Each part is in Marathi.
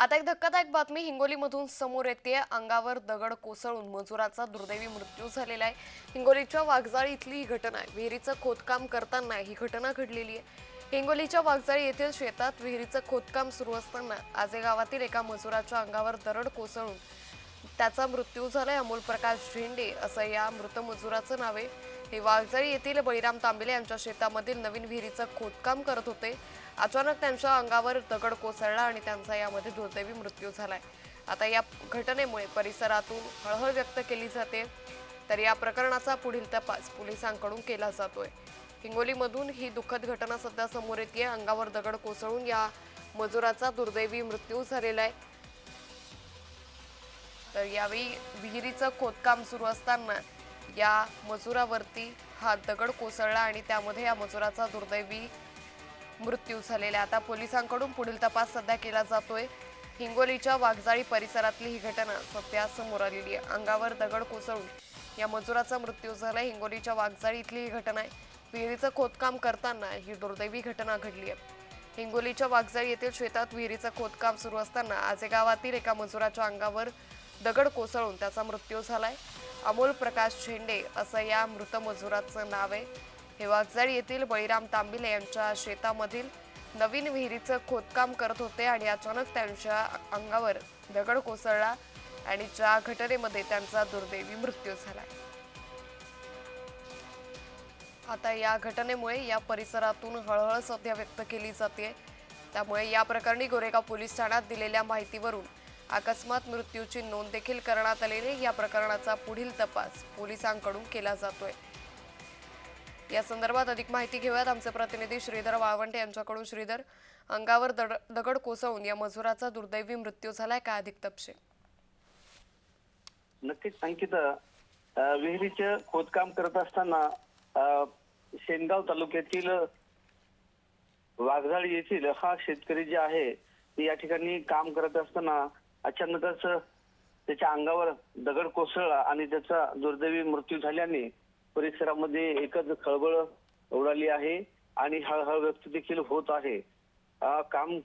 आता एक धक्कादायक बातमी हिंगोलीमधून समोर येते. अंगावर दगड कोसळून मजुराचा दुर्दैवी मृत्यू झालेला आहे. हिंगोलीच्या वाघजाळी इथली ही घटना आहे. विहिरीचं खोदकाम करताना ही घटना घडलेली आहे. हिंगोलीच्या वाघजाळी येथील शेतात विहिरीचं खोदकाम सुरू असताना आजे गावातील एका मजुराच्या अंगावर दरड कोसळून त्याचा मृत्यू झालाय. अमोल प्रकाश झेंडे असं या मृत मजुराचं नाव आहे. हे वाघजाळी येथील बळीराम तांबेले यांच्या शेतामधील नवीन विहिरीचं खोदकाम करत होते. अचानक त्यांच्या अंगावर दगड कोसळला आणि त्यांचा यामध्ये दुर्दैवी मृत्यू झालाय. आता या घटनेमुळे परिसरातून हळहळ व्यक्त केली जाते. तर या प्रकरणाचा पुढील तपास पोलिसांकडून केला जातोय. हिंगोलीमधून ही दुःखद घटना सध्या समोर येते अंगावर दगड कोसळून या मजुराचा दुर्दैवी मृत्यू झालेला आहे. तर यावेळी विहिरीचं खोदकाम सुरू असताना या मजुरावरती हा दगड कोसळला आणि त्यामध्ये या मजुराचा दुर्दैवी मृत्यू झालेला आहे. आता पोलिसांकडून पुढील तपास सध्या केला जातोय. हिंगोलीच्या वाघजाळी परिसरातली ही घटना सध्या समोर आलेली आहे. अंगावर दगड कोसळून या मजुराचा मृत्यू झाला. हिंगोलीच्या वाघजाळी इथली ही घटना आहे. विहिरीचं खोदकाम करताना ही दुर्दैवी घटना घडली आहे. हिंगोलीच्या वाघजाळी येथील शेतात विहिरीचं खोदकाम सुरू असताना आजे गावातील एका मजुराच्या अंगावर दगड कोसळून त्याचा मृत्यू झालाय. अमोल प्रकाश झेंडे असं या मृत मजुराचं नाव आहे. हे वाघजाळी येथील बळीराम तांबिले यांच्या शेतामधील नवीन विहिरीचं खोदकाम करत होते आणि अचानक त्यांच्या अंगावर दगड कोसळला आणि ज्या घटनेमध्ये त्यांचा दुर्दैवी मृत्यू झाला. आता या घटनेमुळे या परिसरातून हळहळ सध्या व्यक्त केली जाते त्यामुळे या प्रकरणी गोरेगाव पोलीस ठाण्यात दिलेल्या माहितीवरून अकस्मात मृत्यूची नोंद देखील करण्यात आलेली या प्रकरणाचा पुढील तपास पोलिसांकडून केला जातोय. या संदर्भात अधिक माहिती घेऊयात. आमचे प्रतिनिधी श्रीधर वाळवंटे यांच्याकडून. श्रीधर अंगावर दड दगड कोसळून या मजुराचा दुर्दैवी मृत्यू झालाय. काय अधिक तपशील? नक्कीच अंकिता विहिरीचे खोदकाम करत असताना शेनगाव तालुक्यातील वाघजाळी येथील हा शेतकरी जे आहे ते या ठिकाणी काम करत असताना अचानकच त्याच्या अंगावर दगड कोसळला आणि त्याचा दुर्दैवी मृत्यू झाल्याने परिसरामध्ये एकच खळबळ उडाली आहे आणि हळहळ व्यक्त देखील होत आहे. काम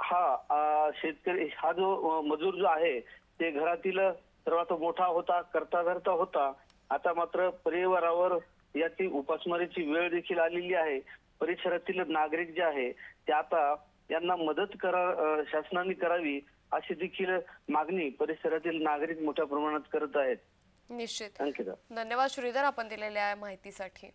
हा शेतकरी हा जो मजूर जो आहे ते घरातील सर्वात मोठा होता करता धरता होता. आता मात्र परिवारावर याची उपासमारीची वेळ देखील आलेली आहे. परिसरातील नागरिक जे आहे ते आता यांना मदत करा शासनाने करावी अशी देखील मागणी परिसरातील नागरिक मोठ्या प्रमाणात करत आहेत. निश्चित. धन्यवाद श्रीधर आपण दिलेल्या माहितीसाठी.